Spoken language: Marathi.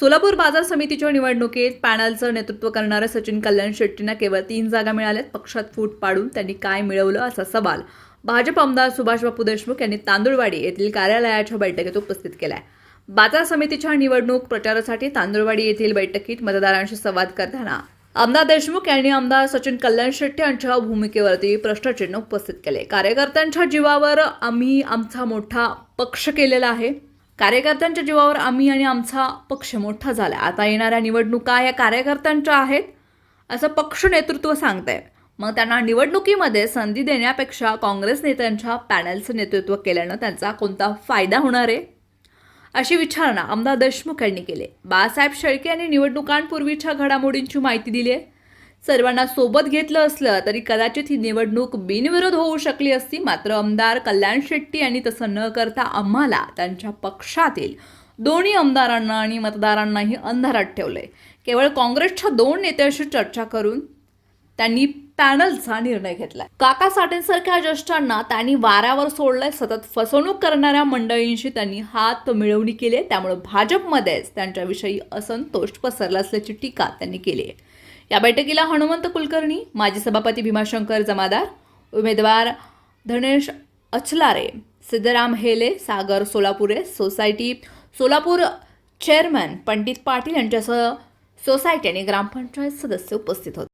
सोलापूर बाजार समितीच्या निवडणुकीत पॅनलचं नेतृत्व करणाऱ्या सचिन कल्याण शेट्टींना केवळ तीन जागा मिळाल्यात. पक्षात फूट पाडून त्यांनी काय मिळवलं असा सवाल भाजप आमदार सुभाष बापू देशमुख यांनी तांदुळवाडी येथील कार्यालयाच्या बैठकीत उपस्थित केलाय. बाजार समितीच्या निवडणूक प्रचारासाठी तांदुळवाडी येथील बैठकीत मतदारांशी संवाद करताना आमदार देशमुख यांनी आमदार सचिन कल्याण शेट्टी यांच्या भूमिकेवरती प्रश्नचिन्ह उपस्थित केले. कार्यकर्त्यांच्या जीवावर आम्ही आमचा मोठा पक्ष केलेला आहे. कार्यकर्त्यांच्या जीवावर आम्ही आणि आमचा पक्ष मोठा झाला आता येणाऱ्या निवडणुका या कार्यकर्त्यांच्या आहेत असं पक्ष नेतृत्व सांगतंय. मग त्यांना निवडणुकीमध्ये संधी देण्यापेक्षा काँग्रेस नेत्यांच्या पॅनलचं नेतृत्व केल्यानं त्यांचा कोणता फायदा होणार आहे? अशी विचारणा आमदार देशमुख यांनी केली बाळासाहेब शेळके यांनी निवडणुकांपूर्वीच्या घडामोडींची माहिती दिली आहे. सर्वांना सोबत घेतलं असलं तरी कदाचित ही निवडणूक बिनविरोध होऊ शकली असती. मात्र आमदार कल्याण शेट्टी यांनी तसं न करता आम्हाला त्यांच्या पक्षातील दोन्ही आमदारांना आणि मतदारांनाही अंधारात ठेवलंय. केवळ काँग्रेसच्या दोन नेत्यांशी चर्चा करून त्यांनी पॅनलचा निर्णय घेतलाय. काका साठेंसारख्या ज्येष्ठांना त्यांनी वाऱ्यावर सोडलंय. सतत फसवणूक करणाऱ्या मंडळींशी त्यांनी हात मिळवणी केली आहे. त्यामुळे भाजपमध्येच त्यांच्याविषयी असंतोष पसरला असल्याची टीका त्यांनी केली आहे. या बैठकीला हनुमंत कुलकर्णी माजी सभापती भीमाशंकर जमादार उमेदवार धनेश अचलारे सिद्धराम हेले सागर सोलापुरे सोसायटी सोलापूर चेअरमन पंडित पाटील यांच्यासह सोसायटी आणि ग्रामपंचायत सदस्य उपस्थित होते.